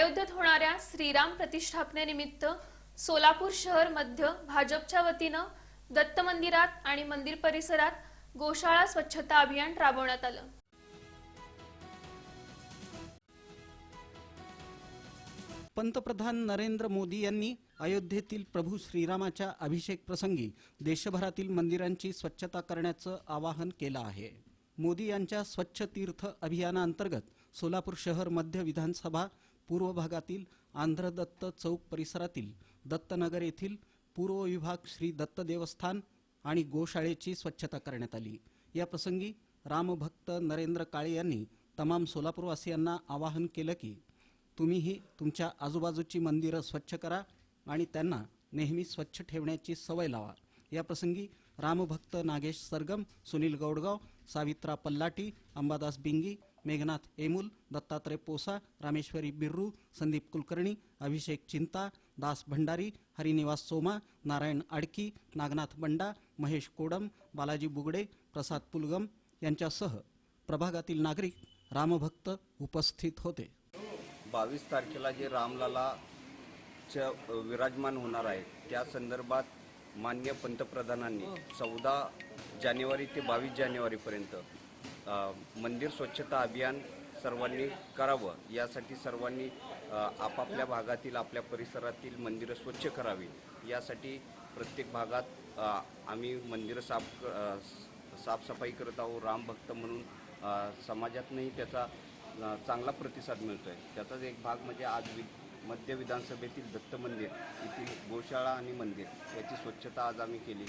अयोध्येत होणाऱ्या श्रीराम प्रतिष्ठापनेनिमित्त सोलापूर शहर मध्य भाजपच्या वतीनं दत्त मंदिरात आणि मंदिर परिसरात गोशाळा स्वच्छता अभियान राबवण्यात आलं. पंतप्रधान नरेंद्र मोदी यांनी अयोध्येतील प्रभू श्रीरामाच्या अभिषेक प्रसंगी देशभरातील मंदिरांची स्वच्छता करण्याचं आवाहन केलं आहे. मोदी यांच्या स्वच्छ तीर्थ अभियानाअंतर्गत सोलापूर शहर मध्य विधानसभा पूर्व भागातील आंध्रदत्त चौक परिसरातील दत्तनगर येथील पूर्व विभाग श्री दत्त देवस्थान आणि गोशाळेची स्वच्छता करण्यात आली. या प्रसंगी रामभक्त नरेंद्र काळे यांनी तमाम सोलापूरवासियांना आवाहन केलं की तुम्हीही तुमच्या आजूबाजूची मंदिरं स्वच्छ करा आणि त्यांना नेहमी स्वच्छ ठेवण्याची सवय लावा. या प्रसंगी रामभक्त नागेश सरगम सुनील गौडगाव सावित्रा पल्लाटी अंबादास बिंगी मेघनाथ एमुल दत्तात्रय पोसा रामेश्वरी बिर्रू संदीप कुलकर्णी अभिषेक चिंता दास भंडारी हरिनिवास सोमा नारायण आडकी नागनाथ बंडा महेश कोडम बालाजी बुगडे प्रसाद पुलगम यांच्यासह प्रभागातील नागरिक रामभक्त उपस्थित होते. बावीस तारखेला जे रामलाला विराजमान होणार आहे त्या संदर्भात मान्य पंतप्रधानांनी चौदा जानेवारी ते बावीस जानेवारीपर्यंत मंदिर स्वच्छता अभियान सर्वांनी करावं. यासाठी सर्वांनी आपापल्या भागातील आपल्या परिसरातील मंदिरं स्वच्छ करावी यासाठी प्रत्येक भागात आम्ही मंदिरं साफ क- साफसफाई करत आहोत. रामभक्त म्हणून समाजातनंही त्याचा चांगला प्रतिसाद मिळतो आहे त्याचाच एक भाग म्हणजे आज वि मध्य विधानसभेतील दत्त मंदिर येथील गोशाळा आणि मंदिर याची स्वच्छता आज आम्ही केली.